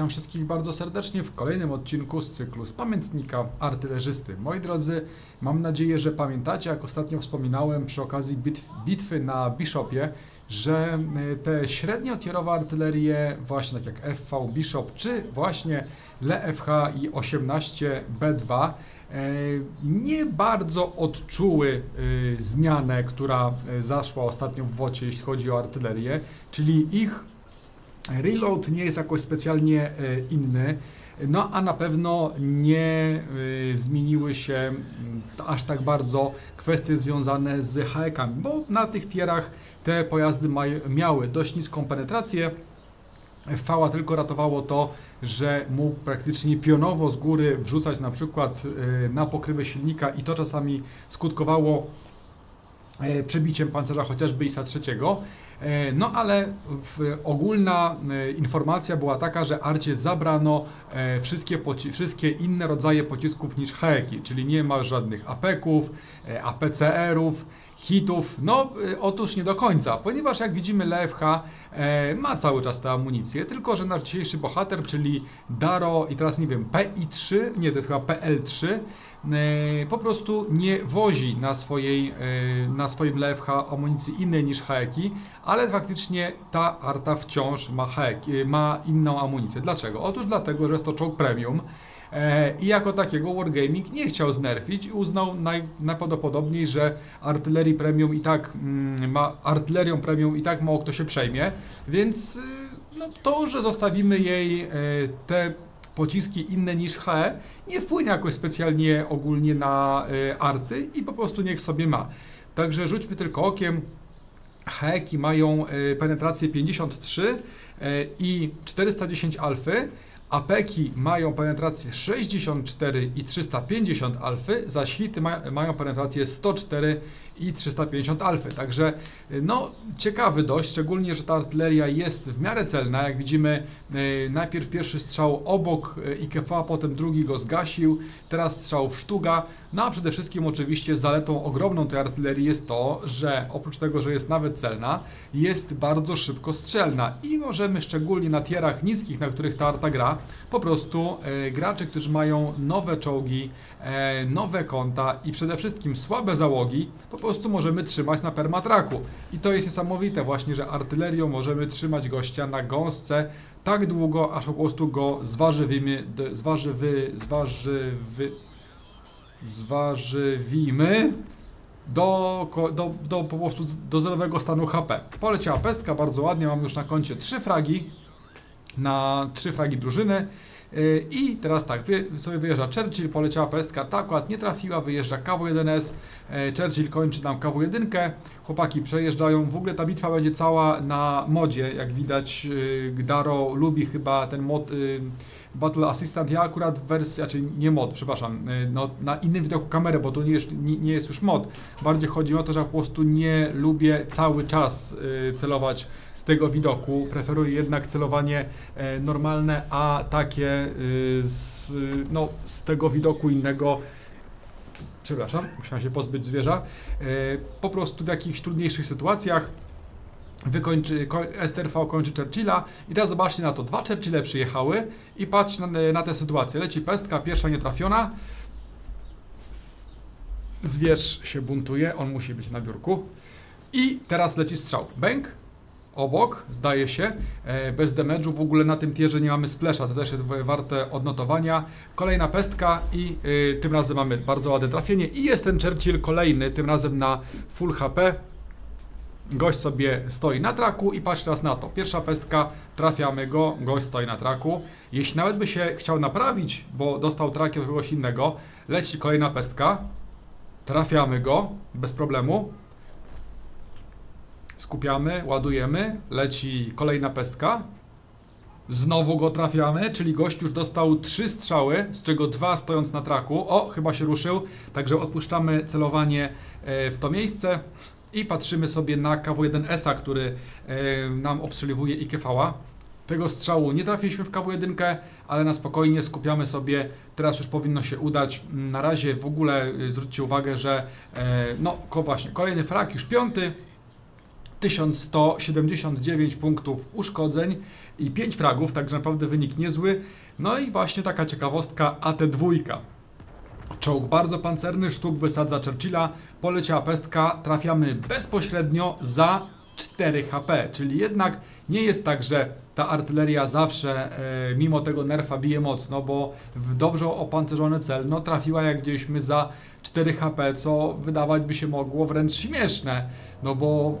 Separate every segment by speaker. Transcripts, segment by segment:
Speaker 1: witam wszystkich bardzo serdecznie w kolejnym odcinku z cyklu z pamiętnika artylerzysty. Moi drodzy, mam nadzieję, że pamiętacie, jak ostatnio wspominałem przy okazji bitw, bitwy na Bishopie, że y, te średniotierowe artylerie, właśnie tak jak FV Bishop, czy właśnie LeFH i 18B2, e, nie bardzo odczuły y, zmianę, która zaszła ostatnio w WOCie, jeśli chodzi o artylerię, czyli ich Reload nie jest jakoś specjalnie e, inny, no a na pewno nie e, zmieniły się aż tak bardzo kwestie związane z haekami, bo na tych tierach te pojazdy miały dość niską penetrację. FV tylko ratowało to, że mógł praktycznie pionowo z góry wrzucać na przykład e, na pokrywę silnika i to czasami skutkowało przebiciem pancerza chociażby ISA trzeciego. E, no ale ogólna e, informacja była taka, że Arcie zabrano e, wszystkie, wszystkie inne rodzaje pocisków niż heki, czyli nie ma żadnych APEK-ów, APCR-ów, hitów? No, otóż nie do końca, ponieważ jak widzimy LFH e, ma cały czas tę amunicję, tylko że nasz dzisiejszy bohater, czyli Daro i teraz nie wiem, PI3, nie to jest chyba PL3, e, po prostu nie wozi na, swojej, e, na swoim LFH amunicji innej niż heki, ale faktycznie ta arta wciąż ma, heki, ma inną amunicję. Dlaczego? Otóż dlatego, że jest to czołg premium, E, I jako takiego Wargaming nie chciał znerfić i uznał naj, najprawdopodobniej, że artylerii premium i tak mm, ma, artylerią premium i tak mało kto się przejmie, więc no, to, że zostawimy jej e, te pociski inne niż HE nie wpłynie jakoś specjalnie ogólnie na e, arty i po prostu niech sobie ma. Także rzućmy tylko okiem. Heki mają penetrację 53 i 410 alfy, Apeki mają penetrację 64 i 350 alfy, zaś hity ma, mają penetrację 104 i 350 alfy. Także no ciekawy dość, szczególnie, że ta artyleria jest w miarę celna. Jak widzimy, yy, najpierw pierwszy strzał obok e, IKF, potem drugi go zgasił, teraz strzał w sztuga. No a przede wszystkim oczywiście zaletą ogromną tej artylerii jest to, że oprócz tego, że jest nawet celna, jest bardzo szybko strzelna i możemy szczególnie na tierach niskich, na których ta arta gra, po prostu e, gracze, którzy mają nowe czołgi, e, nowe konta i przede wszystkim słabe załogi, po prostu możemy trzymać na permatraku. I to jest niesamowite właśnie, że artylerią możemy trzymać gościa na gąsce tak długo, aż po prostu go zwarzywimy, zważywy, zważywy, zważywimy do, do, do po prostu do zerowego stanu HP. Poleciała pestka, bardzo ładnie, mam już na koncie trzy fragi, na trzy fragi drużyny. Y, I teraz tak, sobie wyjeżdża Churchill, poleciała pestka, ta akurat nie trafiła, wyjeżdża KW1S, y, Churchill kończy tam KW1, chłopaki przejeżdżają, w ogóle ta bitwa będzie cała na modzie, jak widać. Y, Gdaro lubi chyba ten mod Battle Assistant, ja akurat w wersji, znaczy nie mod, przepraszam, no, na innym widoku kamery, bo to nie jest, nie, nie jest już mod, bardziej chodzi o to, że po prostu nie lubię cały czas celować z tego widoku, preferuję jednak celowanie normalne, a takie Y, z, no, z tego widoku innego. Przepraszam, musiałem się pozbyć zwierza, y, po prostu w jakichś trudniejszych sytuacjach wykończy, STRV kończy Churchilla i teraz zobaczcie na to, dwa Churchille przyjechały i patrz na, na tę sytuację, leci pestka, pierwsza nietrafiona, zwierz się buntuje, on musi być na biurku i teraz leci strzał, bęk, obok, zdaje się, e, bez damage'u. W ogóle na tym tierze nie mamy splasha, to też jest warte odnotowania. Kolejna pestka i y, tym razem mamy bardzo ładne trafienie i jest ten Churchill kolejny, tym razem na full HP. Gość sobie stoi na traku i patrz teraz na to. Pierwsza pestka, trafiamy go, gość stoi na traku. Jeśli nawet by się chciał naprawić, bo dostał traki od kogoś innego, leci kolejna pestka, trafiamy go bez problemu skupiamy, ładujemy, leci kolejna pestka. Znowu go trafiamy, czyli gość już dostał trzy strzały, z czego dwa stojąc na traku. O, chyba się ruszył, także odpuszczamy celowanie e, w to miejsce i patrzymy sobie na KW1S, który e, nam obstrzeliwuje IKV-a. Tego strzału nie trafiliśmy w KW1, ale na spokojnie skupiamy sobie, teraz już powinno się udać. Na razie w ogóle e, zwróćcie uwagę, że no właśnie, kolejny frak, już piąty, 1179 punktów uszkodzeń i 5 fragów, także naprawdę wynik niezły. No i właśnie taka ciekawostka AT2. Czołg bardzo pancerny, sztuk wysadza Churchilla, poleciała pestka, trafiamy bezpośrednio za 4 HP, czyli jednak nie jest tak, że ta artyleria zawsze e, mimo tego nerfa bije mocno, bo w dobrze opancerzony cel no, trafiła jak gdzieśmy za 4 HP, co wydawać by się mogło wręcz śmieszne, no bo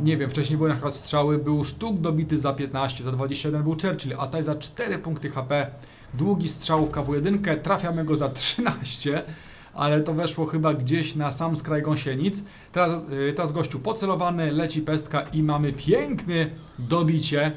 Speaker 1: nie wiem, wcześniej były na przykład strzały, był sztuk dobity za 15, za 21 był Churchill, a tutaj za 4 punkty HP, długi strzał w KW1, trafiamy go za 13, ale to weszło chyba gdzieś na sam skraj gąsienic. Teraz, y, teraz gościu pocelowany, leci pestka i mamy piękne dobicie.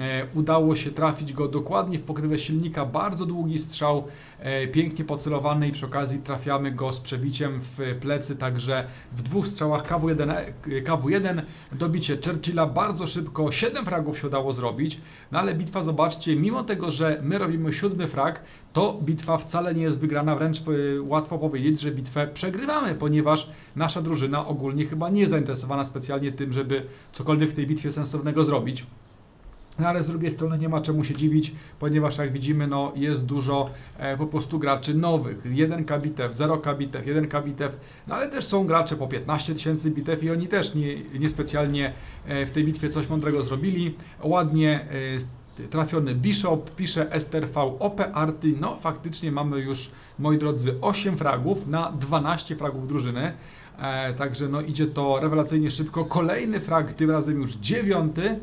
Speaker 1: E, udało się trafić go dokładnie w pokrywę silnika, bardzo długi strzał, e, pięknie pocelowany i przy okazji trafiamy go z przebiciem w plecy, także w dwóch strzałach KW1, e, KW1 dobicie Churchilla bardzo szybko, 7 fragów się udało zrobić, no ale bitwa zobaczcie, mimo tego, że my robimy siódmy frag, to bitwa wcale nie jest wygrana, wręcz łatwo powiedzieć, że bitwę przegrywamy, ponieważ nasza drużyna ogólnie chyba nie jest zainteresowana specjalnie tym, żeby cokolwiek w tej bitwie sensownego zrobić. No ale z drugiej strony nie ma czemu się dziwić, ponieważ jak widzimy, no jest dużo e, po prostu graczy nowych. 1 bitew, 0 bitew, 1 bitew, no ale też są gracze po 15 tysięcy bitew i oni też nie, niespecjalnie e, w tej bitwie coś mądrego zrobili. Ładnie e, trafiony Bishop, pisze STRV OP Arty, no faktycznie mamy już, moi drodzy, 8 fragów na 12 fragów drużyny. E, także no idzie to rewelacyjnie szybko. Kolejny frag, tym razem już dziewiąty.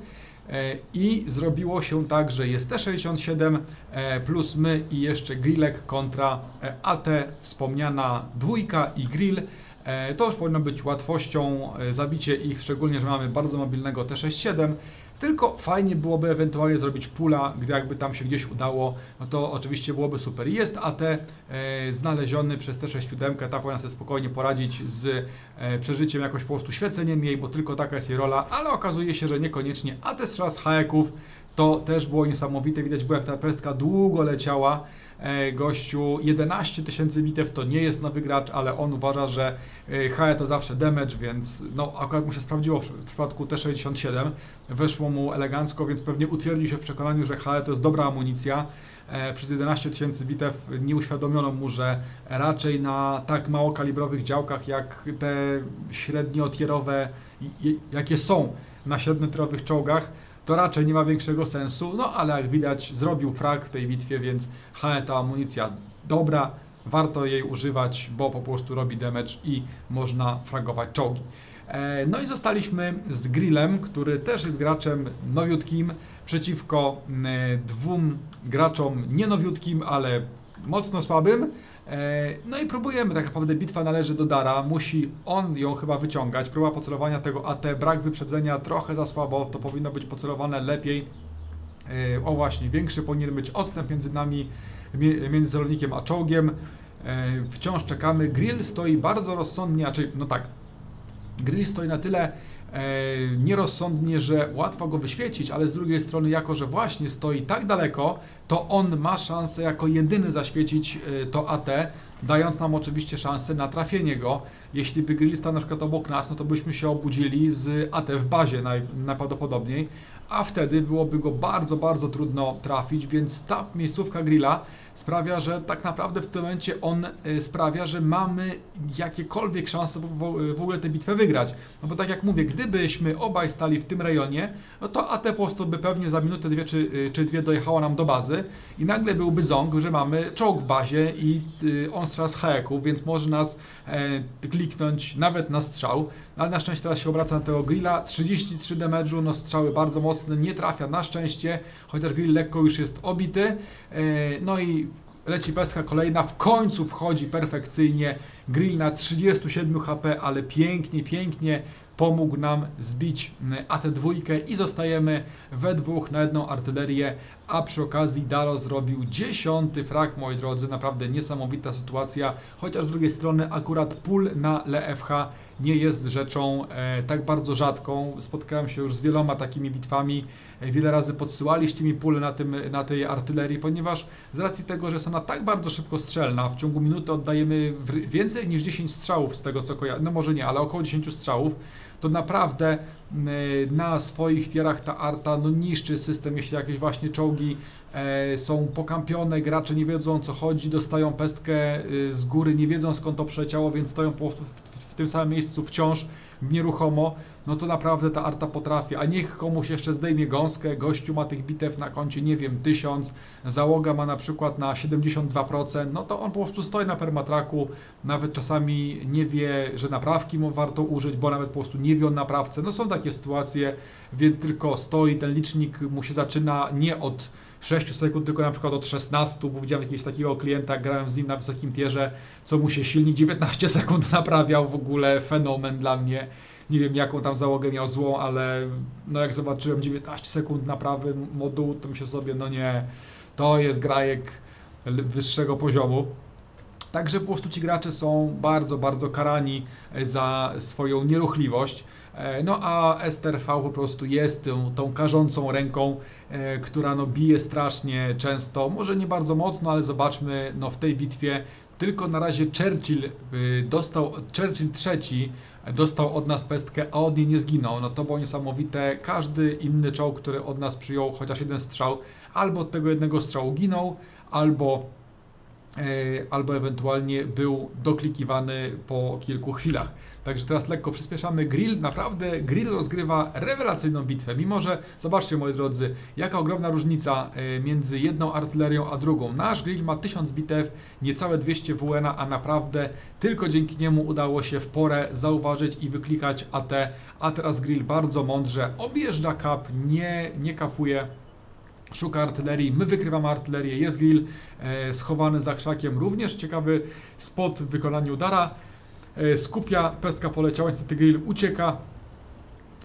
Speaker 1: E, i zrobiło się tak, że jest T67 e, plus my i jeszcze grillek kontra e, AT, wspomniana dwójka i grill. To już powinno być łatwością zabicie ich, szczególnie, że mamy bardzo mobilnego T67. Tylko fajnie byłoby ewentualnie zrobić pula, gdy jakby tam się gdzieś udało, no to oczywiście byłoby super. Jest AT e, znaleziony przez T67, ta powinna sobie spokojnie poradzić z e, przeżyciem jakoś po prostu świeceniem jej, bo tylko taka jest jej rola, ale okazuje się, że niekoniecznie. AT strzela z hajeków to też było niesamowite. Widać było, jak ta pestka długo leciała. E, gościu 11 tysięcy bitew to nie jest nowy gracz, ale on uważa, że HE to zawsze damage, więc no akurat mu się sprawdziło w przypadku T67. Weszło mu elegancko, więc pewnie utwierdził się w przekonaniu, że HE to jest dobra amunicja. E, przez 11 tysięcy bitew nie uświadomiono mu, że raczej na tak mało kalibrowych działkach jak te średniotierowe, jakie są na średniotierowych czołgach, to raczej nie ma większego sensu, no ale jak widać zrobił frag w tej bitwie, więc HE to amunicja dobra, warto jej używać, bo po prostu robi damage i można fragować czołgi. E, no i zostaliśmy z Grillem, który też jest graczem nowiutkim, przeciwko dwóm graczom nie nowiutkim, ale mocno słabym. E, no i próbujemy, tak naprawdę bitwa należy do Dara, musi on ją chyba wyciągać. Próba pocelowania tego AT, brak wyprzedzenia, trochę za słabo, to powinno być pocelowane lepiej. E, o właśnie, większy powinien być odstęp między nami, między celownikiem a czołgiem. E, wciąż czekamy. Grill stoi bardzo rozsądnie, znaczy, no tak, grill stoi na tyle nierozsądnie, że łatwo go wyświecić, ale z drugiej strony, jako że właśnie stoi tak daleko, to on ma szansę jako jedyny zaświecić e, to AT, dając nam oczywiście szansę na trafienie go. Jeśli by grill stał na przykład obok nas, no to byśmy się obudzili z AT w bazie naj, najprawdopodobniej, a wtedy byłoby go bardzo, bardzo trudno trafić, więc ta miejscówka grilla sprawia, że tak naprawdę w tym momencie on e, sprawia, że mamy jakiekolwiek szanse w ogóle tę bitwę wygrać. No bo tak jak mówię, gdybyśmy obaj stali w tym rejonie, no to AT po prostu by pewnie za minutę, dwie czy, e, czy dwie dojechała nam do bazy i nagle byłby ząg, że mamy czołg w bazie i e, on strzela z więc może nas kliknąć nawet na strzał, ale na szczęście teraz się obraca na tego grilla, 33 damage'u, no strzały bardzo mocne, nie trafia na szczęście, chociaż grill lekko już jest obity, no i Leci peska kolejna, w końcu wchodzi perfekcyjnie. Grill na 37 HP, ale pięknie, pięknie pomógł nam zbić AT2 i zostajemy we dwóch na jedną artylerię, a przy okazji Daro zrobił dziesiąty frak, moi drodzy, naprawdę niesamowita sytuacja, chociaż z drugiej strony akurat pól na LFH nie jest rzeczą e, tak bardzo rzadką. Spotkałem się już z wieloma takimi bitwami, e, wiele razy podsyłaliście mi pulę na, na tej artylerii, ponieważ z racji tego, że jest ona tak bardzo szybko strzelna, w ciągu minuty oddajemy więcej niż 10 strzałów z tego co kojarzę, no może nie, ale około 10 strzałów, to naprawdę y, na swoich tierach ta arta no, niszczy system, jeśli jakieś właśnie czołgi e, są pokampione, gracze nie wiedzą o co chodzi, dostają pestkę y, z góry, nie wiedzą skąd to przeleciało, więc stoją po, w, w tym samym miejscu wciąż nieruchomo, no to naprawdę ta arta potrafi, a niech komuś jeszcze zdejmie gąskę, gościu ma tych bitew na koncie, nie wiem, 1000, załoga ma na przykład na 72%, no to on po prostu stoi na permatraku, nawet czasami nie wie, że naprawki mu warto użyć, bo nawet po prostu nie wie o naprawce, no są takie sytuacje, więc tylko stoi, ten licznik mu się zaczyna nie od 6 sekund, tylko na przykład od 16, bo widziałem jakiegoś takiego klienta, grałem z nim na wysokim tierze, co mu się silnik 19 sekund naprawiał, w ogóle fenomen dla mnie. Nie wiem jaką tam załogę miał złą, ale no jak zobaczyłem 19 sekund naprawy modułu, to myślę sobie, no nie, to jest grajek wyższego poziomu. Także po prostu ci gracze są bardzo, bardzo karani za swoją nieruchliwość. E, no a Ester V po prostu jest tą, tą karzącą ręką, e, która no bije strasznie często, może nie bardzo mocno, ale zobaczmy, no w tej bitwie tylko na razie Churchill y, dostał, Churchill trzeci dostał od nas pestkę, a od niej nie zginął. No to było niesamowite. Każdy inny czołg, który od nas przyjął chociaż jeden strzał, albo od tego jednego strzału ginął, albo albo ewentualnie był doklikiwany po kilku chwilach. Także teraz lekko przyspieszamy. Grill, naprawdę Grill rozgrywa rewelacyjną bitwę, mimo że, zobaczcie moi drodzy, jaka ogromna różnica e, między jedną artylerią a drugą. Nasz Grill ma 1000 bitew, niecałe 200 WN, a naprawdę tylko dzięki niemu udało się w porę zauważyć i wyklikać AT, a teraz Grill bardzo mądrze objeżdża kap, nie, nie kapuje szuka artylerii, my wykrywamy artylerię, jest grill e, schowany za krzakiem, również ciekawy spot w wykonaniu Dara, e, skupia, pestka poleciała, niestety grill ucieka,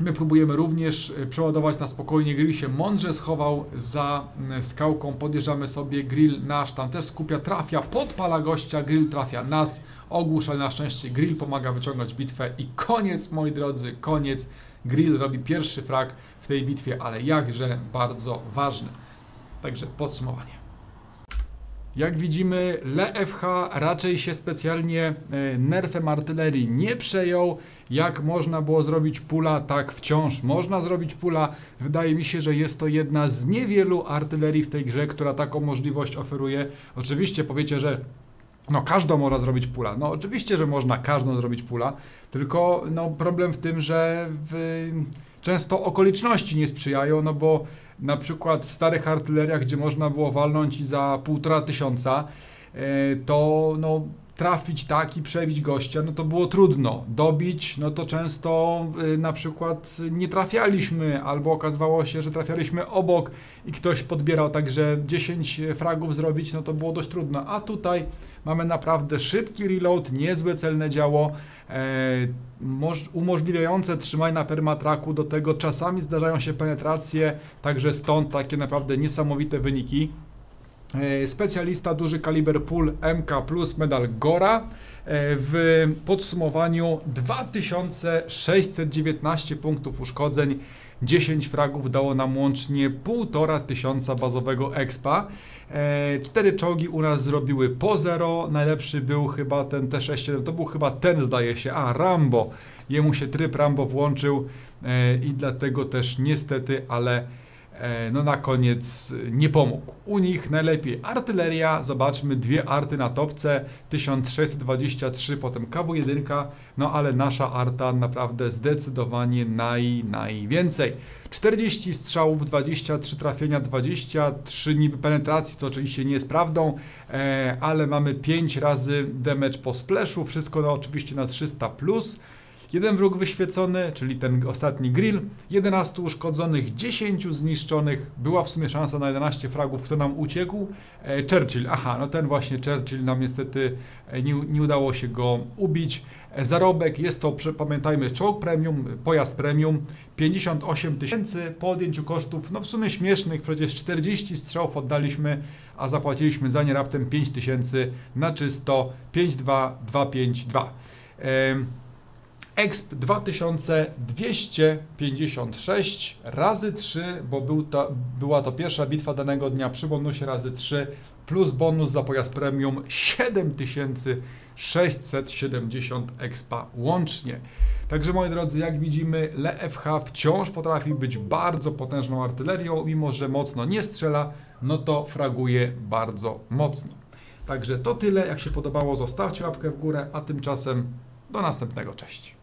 Speaker 1: My próbujemy również e, przeładować na spokojnie. Grill się mądrze schował za skałką. Podjeżdżamy sobie. Grill nasz tam też skupia, trafia, podpala gościa. Grill trafia nas, ogłusza na szczęście. Grill pomaga wyciągnąć bitwę i koniec, moi drodzy, koniec. Grill robi pierwszy frag w tej bitwie, ale jakże bardzo ważny. Także podsumowanie. Jak widzimy, LeFH raczej się specjalnie e, nerfem artylerii nie przejął. Jak można było zrobić pula, tak wciąż można zrobić pula. Wydaje mi się, że jest to jedna z niewielu artylerii w tej grze, która taką możliwość oferuje. Oczywiście powiecie, że no każdą można zrobić pula. No oczywiście, że można każdą zrobić pula, tylko no, problem w tym, że w, często okoliczności nie sprzyjają, no bo na przykład w starych artyleriach, gdzie można było walnąć za półtora tysiąca, e, to no, trafić tak i przebić gościa, no to było trudno. Dobić, no to często y, na przykład nie trafialiśmy, albo okazywało się, że trafialiśmy obok i ktoś podbierał, także 10 fragów zrobić, no to było dość trudno. A tutaj mamy naprawdę szybki reload, niezłe celne działo, e, umożliwiające trzymanie na permatraku, do tego czasami zdarzają się penetracje, także stąd takie naprawdę niesamowite wyniki. E, specjalista duży kaliber pól MK plus medal Gora e, w podsumowaniu 2619 punktów uszkodzeń 10 fragów dało nam łącznie 1,5 tysiąca bazowego expa. E, cztery czołgi u nas zrobiły po zero. Najlepszy był chyba ten T6, to był chyba ten zdaje się, a Rambo. Jemu się tryb Rambo włączył i dlatego też niestety, ale no na koniec nie pomógł. U nich najlepiej artyleria, zobaczmy, dwie arty na topce, 1623, potem KW1, no ale nasza arta naprawdę zdecydowanie naj, najwięcej. 40 strzałów, 23 trafienia, 23 niby penetracji, co oczywiście nie jest prawdą, e, ale mamy 5 razy damage po splashu, wszystko no, oczywiście na 300+. Plus. Jeden wróg wyświecony, czyli ten ostatni grill, 11 uszkodzonych, 10 zniszczonych, była w sumie szansa na 11 fragów, kto nam uciekł? E, Churchill, aha, no ten właśnie Churchill nam niestety e, nie, nie udało się go ubić. E, zarobek jest to, pamiętajmy, czołg premium, pojazd premium, 58 tysięcy po odjęciu kosztów, no w sumie śmiesznych, przecież 40 strzałów oddaliśmy, a zapłaciliśmy za nie raptem 5 tysięcy na czysto 5252. Exp 2256 razy 3, bo był to, była to pierwsza bitwa danego dnia przy bonusie razy 3 plus bonus za pojazd premium 7670 expa łącznie. Także moi drodzy, jak widzimy, LFH wciąż potrafi być bardzo potężną artylerią, mimo że mocno nie strzela, no to fraguje bardzo mocno. Także to tyle. Jak się podobało, zostawcie łapkę w górę, a tymczasem do następnego. Cześć.